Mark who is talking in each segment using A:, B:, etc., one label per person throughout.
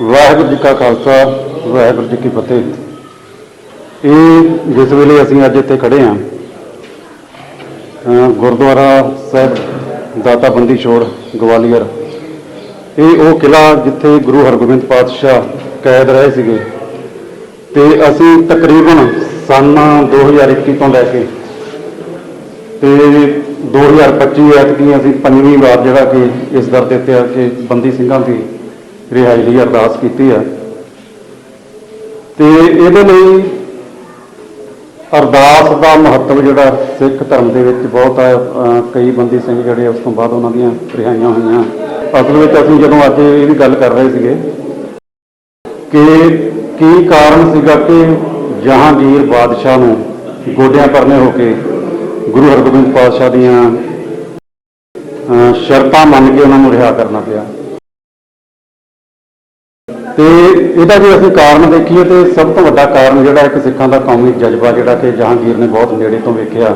A: ਵਾਹਿਗੁਰੂ ਜੀ ਕਾ ਖਾਲਸਾ, ਵਾਹਿਗੁਰੂ ਜੀ ਕੀ ਫਤਿਹ। ਇਹ ਜਿਸ ਵੇਲੇ ਅਸੀਂ ਅੱਜ ਇੱਥੇ ਖੜੇ ਹਾਂ ਗੁਰਦੁਆਰਾ ਸਾਹਿਬ ਦਾਤਾ ਬੰਦੀ ਛੋੜ, ਗਵਾਲੀਅਰ। ਇਹ ਉਹ ਕਿਲਾ ਜਿੱਥੇ ਗੁਰੂ ਹਰਗੋਬਿੰਦ ਪਾਤਸ਼ਾਹ ਕੈਦ ਰਹੇ ਸੀਗੇ। ਤੇ ਅਸੀਂ ਤਕਰੀਬਨ ਸਨ 2021 ਤੋਂ ਲੈ ਕੇ ਤੇ 2025 ਐਤਕੀ ਅਸੀਂ ਪੰਜਵੀਂ ਵਾਰ ਜਿਹੜਾ ਕਿ ਇਸ ਦਰ ਦੇ ਉੱਤੇ ਆ ਕੇ ਬੰਦੀ ਸਿੰਘਾਂ ਦੀ ਰਿਹਾਈ ਲਈ ਅਰਦਾਸ ਕੀਤੀ ਆ। ਤੇ ਇਹਦੇ ਲਈ ਅਰਦਾਸ ਦਾ ਮਹੱਤਵ ਜਿਹੜਾ ਸਿੱਖ ਧਰਮ ਦੇ ਵਿੱਚ ਬਹੁਤ ਹੈ ਕਈ ਬੰਦੀ ਸਿੰਘ ਜਿਹੜੇ ਉਸ ਤੋਂ ਬਾਅਦ ਉਹਨਾਂ ਦੀਆਂ ਰਿਹਾਈਆਂ ਹੋਈਆਂ। ਅਸਲ ਵਿੱਚ ਅਸੀਂ ਜਦੋਂ ਅੱਜ ਇਹ ਵੀ ਗੱਲ ਕਰ ਰਹੇ ਸੀਗੇ ਕਿ ਕੀ ਕਾਰਨ ਸੀਗਾ ਕਿ ਜਹਾਂਗੀਰ ਬਾਦਸ਼ਾਹ ਨੂੰ ਗੋਡਿਆਂ ਪਰਨੇ ਹੋ ਕੇ ਗੁਰੂ ਹਰਗੋਬਿੰਦ ਪਾਤਸ਼ਾਹ ਦੀਆਂ ਸ਼ਰਤਾਂ ਮੰਨ ਕੇ ਉਹਨਾਂ ਨੂੰ ਰਿਹਾ ਕਰਨਾ ਪਿਆ। ਤੇ ਇਹਦਾ ਜੇ ਅਸੀਂ ਕਾਰਨ ਦੇਖੀਏ ਤੇ ਸਭ ਤੋਂ ਵੱਡਾ ਕਾਰਨ ਜਿਹੜਾ ਇੱਕ ਸਿੱਖਾਂ ਦਾ ਕੌਮੀ ਜਜ਼ਬਾ ਜਿਹੜਾ ਕਿ ਜਹਾਂਗੀਰ ਨੇ ਬਹੁਤ ਨੇੜੇ ਤੋਂ ਵੇਖਿਆ,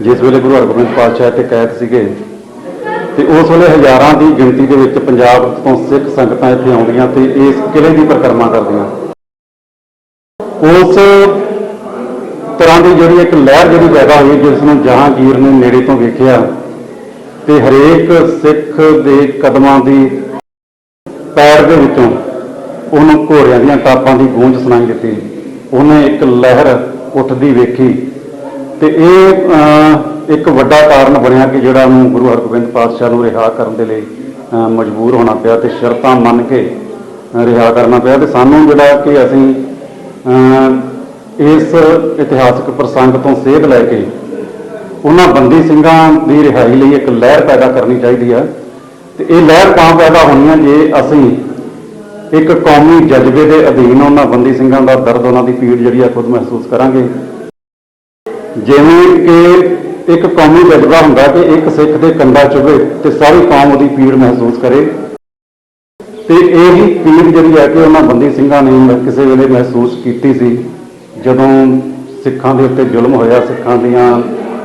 A: ਜਿਸ ਵੇਲੇ ਗੁਰੂ ਹਰਗੋਬਿੰਦ ਪਾਤਸ਼ਾਹ ਤੇ ਕੈਦ ਸੀਗੇ। ਤੇ ਉਸ ਵੇਲੇ ਹਜ਼ਾਰਾਂ ਦੀ ਗਿਣਤੀ ਦੇ ਵਿੱਚ ਪੰਜਾਬ ਤੋਂ ਸਿੱਖ ਸੰਗਤਾਂ ਇੱਥੇ ਆਉਂਦੀਆਂ ਤੇ ਇਸ ਕਿਲੇ ਦੀ ਪਰਿਕਰਮਾ ਕਰਦੀਆਂ। ਉਸ ਤਰ੍ਹਾਂ ਦੀ ਜਿਹੜੀ ਇੱਕ ਲਹਿਰ ਜਿਹੜੀ ਪੈਦਾ ਹੋਈ, ਜਿਸ ਨੂੰ ਜਹਾਂਗੀਰ ਨੇ ਨੇੜੇ ਤੋਂ ਵੇਖਿਆ ਤੇ ਹਰੇਕ ਸਿੱਖ ਦੇ ਕਦਮਾਂ ਦੀ ਪੈਰ ਦੇ ਵਿੱਚੋਂ ਉਹਨੂੰ ਘੋੜਿਆਂ ਦੀਆਂ ਟਾਪਾਂ ਦੀ ਗੂੰਜ ਸੁਣਾਈ ਦਿੱਤੀ। ਉਹਨੇ ਇੱਕ ਲਹਿਰ ਉੱਠਦੀ ਵੇਖੀ ਤੇ ਇਹ ਇੱਕ ਵੱਡਾ ਕਾਰਨ ਬਣਿਆ ਕਿ ਜਿਹੜਾ ਉਹਨੂੰ ਗੁਰੂ ਹਰਗੋਬਿੰਦ ਪਾਤਸ਼ਾਹ ਨੂੰ ਰਿਹਾ ਕਰਨ ਦੇ ਲਈ ਮਜਬੂਰ ਹੋਣਾ ਪਿਆ ਤੇ ਸ਼ਰਤਾਂ ਮੰਨ ਕੇ ਰਿਹਾ ਕਰਨਾ ਪਿਆ। ਤੇ ਸਾਨੂੰ ਜਿਹੜਾ ਕਿ ਅਸੀਂ ਇਸ ਇਤਿਹਾਸਕ ਪ੍ਰਸੰਗ ਤੋਂ ਸੇਧ ਲੈ ਕੇ ਉਹਨਾਂ ਬੰਦੀ ਸਿੰਘਾਂ ਦੀ ਰਿਹਾਈ ਲਈ ਇੱਕ ਲਹਿਰ ਪੈਦਾ ਕਰਨੀ ਚਾਹੀਦੀ ਆ। ਤੇ ਇਹ ਲਹਿਰ ਤਾਂ ਪੈਦਾ ਹੋਣੀ ਹੈ ਜੇ ਅਸੀਂ ਇੱਕ ਕੌਮੀ ਜਜ਼ਬੇ ਦੇ ਅਧੀਨ ਉਹਨਾਂ ਬੰਦੀ ਸਿੰਘਾਂ ਦਾ ਦਰਦ ਉਹਨਾਂ ਦੀ ਪੀੜ ਜਿਹੜੀ ਆ ਖੁਦ ਮਹਿਸੂਸ ਕਰਾਂਗੇ। ਜਿਵੇਂ ਕਿ ਇੱਕ ਕੌਮੀ ਜਜ਼ਬਾ ਹੁੰਦਾ ਕਿ ਇੱਕ ਸਿੱਖ ਦੇ ਕੰਡਾ ਚੁਭੇ ਤੇ ਸਾਰੀ ਕੌਮ ਉਹਦੀ ਪੀੜ ਮਹਿਸੂਸ ਕਰੇ। ਤੇ ਇਹੀ ਪੀੜ ਜਿਹੜੀ ਹੈ ਕਿ ਉਹਨਾਂ ਬੰਦੀ ਸਿੰਘਾਂ ਨੇ ਕਿਸੇ ਵੇਲੇ ਮਹਿਸੂਸ ਕੀਤੀ ਸੀ, ਜਦੋਂ ਸਿੱਖਾਂ ਦੇ ਉੱਤੇ ਜ਼ੁਲਮ ਹੋਇਆ, ਸਿੱਖਾਂ ਦੀਆਂ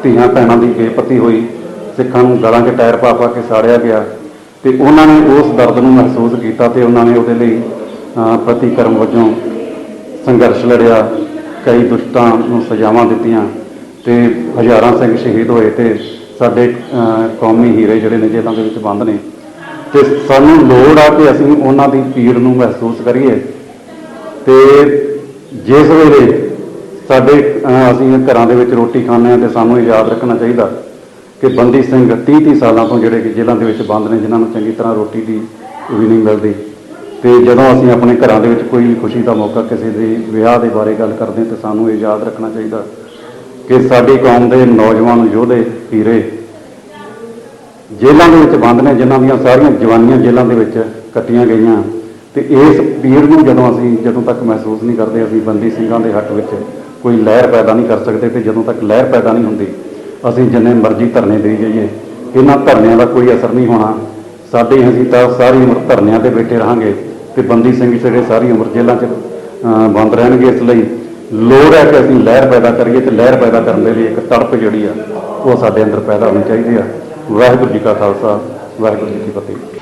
A: ਧੀਆਂ ਭੈਣਾਂ ਦੀ ਬੇਪਤੀ ਹੋਈ, ਸਿੱਖਾਂ ਨੂੰ ਗਲਾਂ 'ਚ ਟਾਇਰ ਪਾ ਪਾ ਕੇ ਸਾੜਿਆ ਗਿਆ। ਤੇ ਉਹਨਾਂ ਨੇ ਉਸ ਦਰਦ ਨੂੰ ਮਹਿਸੂਸ ਕੀਤਾ ਤੇ ਉਹਨਾਂ ਨੇ ਉਹਦੇ ਲਈ ਪ੍ਰਤੀਕਰਮ ਵਜੋਂ ਸੰਘਰਸ਼ ਲੜਿਆ, ਕਈ ਦੁਸ਼ਟਾਂ ਨੂੰ ਸਜ਼ਾਵਾਂ ਦਿੱਤੀਆਂ ਤੇ ਹਜ਼ਾਰਾਂ ਸਿੰਘ ਸ਼ਹੀਦ ਹੋਏ ਤੇ ਸਾਡੇ ਕੌਮੀ ਹੀਰੇ ਜਿਹੜੇ ਨੇ ਜੇਲ੍ਹਾਂ ਦੇ ਵਿੱਚ ਬੰਦ ਨੇ। ਤੇ ਸਾਨੂੰ ਲੋੜ ਆ ਕਿ ਅਸੀਂ ਉਹਨਾਂ ਦੀ ਪੀੜ ਨੂੰ ਮਹਿਸੂਸ ਕਰੀਏ। ਤੇ ਜਿਸ ਵੇਲੇ ਸਾਡੇ ਅਸੀਂ ਘਰਾਂ ਦੇ ਵਿੱਚ ਰੋਟੀ ਖਾਂਦੇ ਆ ਤੇ ਸਾਨੂੰ ਇਹ ਯਾਦ ਰੱਖਣਾ ਚਾਹੀਦਾ। ਕਿ ਬੰਦੀ ਸਿੰਘ 30 30 ਸਾਲਾਂ ਤੋਂ ਜਿਹੜੇ ਕਿ ਜੇਲ੍ਹਾਂ ਦੇ ਵਿੱਚ ਬੰਦ ਨੇ, ਜਿਨ੍ਹਾਂ ਨੂੰ ਚੰਗੀ ਤਰ੍ਹਾਂ ਰੋਟੀ ਦੀ ਵੀ ਨਹੀਂ ਮਿਲਦੀ। ਤੇ ਜਦੋਂ ਅਸੀਂ ਆਪਣੇ ਘਰਾਂ ਦੇ ਵਿੱਚ ਕੋਈ ਵੀ ਖੁਸ਼ੀ ਦਾ ਮੌਕਾ ਕਿਸੇ ਦੇ ਵਿਆਹ ਦੇ ਬਾਰੇ ਗੱਲ ਕਰਦੇ ਹਾਂ, ਤੇ ਸਾਨੂੰ ਇਹ ਯਾਦ ਰੱਖਣਾ ਚਾਹੀਦਾ ਕਿ ਸਾਡੀ ਕੌਮ ਦੇ ਨੌਜਵਾਨ ਯੋਧੇ ਪੀਰੇ ਜੇਲ੍ਹਾਂ ਦੇ ਵਿੱਚ ਬੰਦ ਨੇ, ਜਿਨ੍ਹਾਂ ਦੀਆਂ ਸਾਰੀਆਂ ਜਵਾਨੀਆਂ ਜੇਲ੍ਹਾਂ ਦੇ ਵਿੱਚ ਕੱਟੀਆਂ ਗਈਆਂ। ਤੇ ਇਸ ਪੀੜ ਨੂੰ ਜਦੋਂ ਅਸੀਂ ਜਦੋਂ ਤੱਕ ਮਹਿਸੂਸ ਨਹੀਂ ਕਰਦੇ, ਅਸੀਂ ਬੰਦੀ ਸਿੰਘਾਂ ਦੇ ਹੱਕ ਵਿੱਚ ਕੋਈ ਲਹਿਰ ਪੈਦਾ ਨਹੀਂ ਕਰ ਸਕਦੇ, ਤੇ ਜਦੋਂ ਤੱਕ ਲਹਿਰ ਪੈਦਾ ਨਹੀਂ ਹੁੰਦੀ ਅਸੀਂ ਜਿੰਨੇ ਮਰਜ਼ੀ ਧਰਨੇ ਦੇਈ ਜਾਈਏ। ਇਹਨਾਂ ਧਰਨਿਆਂ ਦਾ ਕੋਈ ਅਸਰ ਨਹੀਂ ਹੋਣਾ। ਸਾਡੇ ਅਸੀਂ ਤਾਂ ਸਾਰੀ ਉਮਰ ਧਰਨਿਆਂ ਤੇ ਬੈਠੇ ਰਹਾਂਗੇ ਤੇ ਬੰਦੀ ਸਿੰਘ ਜਿਹੜੇ ਸਾਰੀ ਉਮਰ ਜੇਲ੍ਹਾਂ 'ਚ ਬੰਦ ਰਹਿਣਗੇ ਇਸ ਲਈ ਲੋੜ ਹੈ ਕਿ ਅਸੀਂ ਲਹਿਰ ਪੈਦਾ ਕਰੀਏ ਤੇ ਲਹਿਰ ਪੈਦਾ ਕਰਨ ਦੇ ਲਈ ਇੱਕ ਤੜਪ ਜਿਹੜੀ ਆ, ਉਹ ਸਾਡੇ ਅੰਦਰ ਪੈਦਾ ਹੋਣੀ ਚਾਹੀਦੀ ਆ। ਵਾਹਿਗੁਰੂ ਜੀ ਕਾ ਖਾਲਸਾ, ਵਾਹਿਗੁਰੂ ਜੀ ਕੀ ਫਤਿਹ।